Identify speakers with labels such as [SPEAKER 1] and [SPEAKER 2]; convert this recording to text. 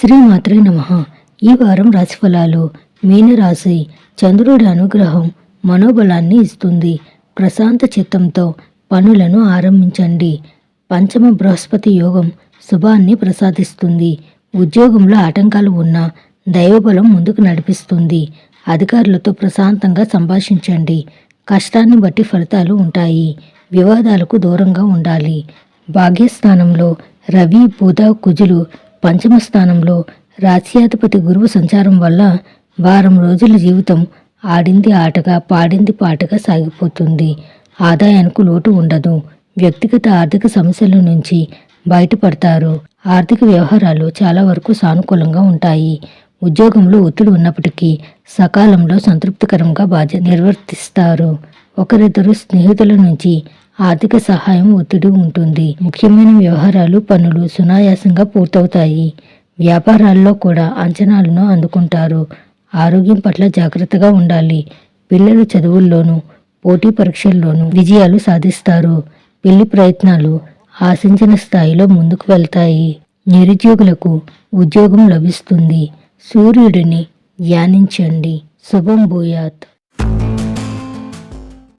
[SPEAKER 1] శ్రీమాత్రే నమ. ఈ వారం రాశిఫలాలు మీనరాశి చంద్రుడి అనుగ్రహం మనోబలాన్ని ఇస్తుంది. ప్రశాంత చిత్తంతో పనులను ఆరంభించండి. పంచమ బృహస్పతి యోగం శుభాన్ని ప్రసాదిస్తుంది. ఉద్యోగంలో ఆటంకాలు ఉన్నా దైవబలం ముందుకు నడిపిస్తుంది. అధికారులతో ప్రశాంతంగా సంభాషించండి. కష్టాన్ని బట్టి ఫలితాలు ఉంటాయి. వివాదాలకు దూరంగా ఉండాలి. భాగ్యస్థానంలో రవి బుధ కుజులు పంచమ స్థానంలో రాశ్యాధిపతి గురువు సంచారం వల్ల వారం రోజుల జీవితం ఆడింది ఆటగా పాడింది పాటగా సాగిపోతుంది. ఆదాయానికి లోటు ఉండదు. వ్యక్తిగత ఆర్థిక సమస్యల నుంచి బయటపడతారు. ఆర్థిక వ్యవహారాలు చాలా వరకు సానుకూలంగా ఉంటాయి. ఉద్యోగంలో ఒత్తిడి ఉన్నప్పటికీ సకాలంలో సంతృప్తికరంగా బాధ్యత నిర్వర్తిస్తారు. ఒకరిద్దరు స్నేహితుల నుంచి ఆర్థిక సహాయం ఒత్తిడి ఉంటుంది. ముఖ్యమైన వ్యవహారాలు పనులు సునాయాసంగా పూర్తవుతాయి. వ్యాపారాల్లో కూడా అంచనాలను అందుకుంటారు. ఆరోగ్యం పట్ల జాగ్రత్తగా ఉండాలి. పిల్లలు చదువుల్లోనూ పోటీ పరీక్షల్లోనూ విజయాలు సాధిస్తారు. పెళ్ళి ప్రయత్నాలు ఆశించిన స్థాయిలో ముందుకు వెళ్తాయి. నిరుద్యోగులకు ఉద్యోగం లభిస్తుంది. సూర్యుడిని ధ్యానించండి. శుభం భూయాత్.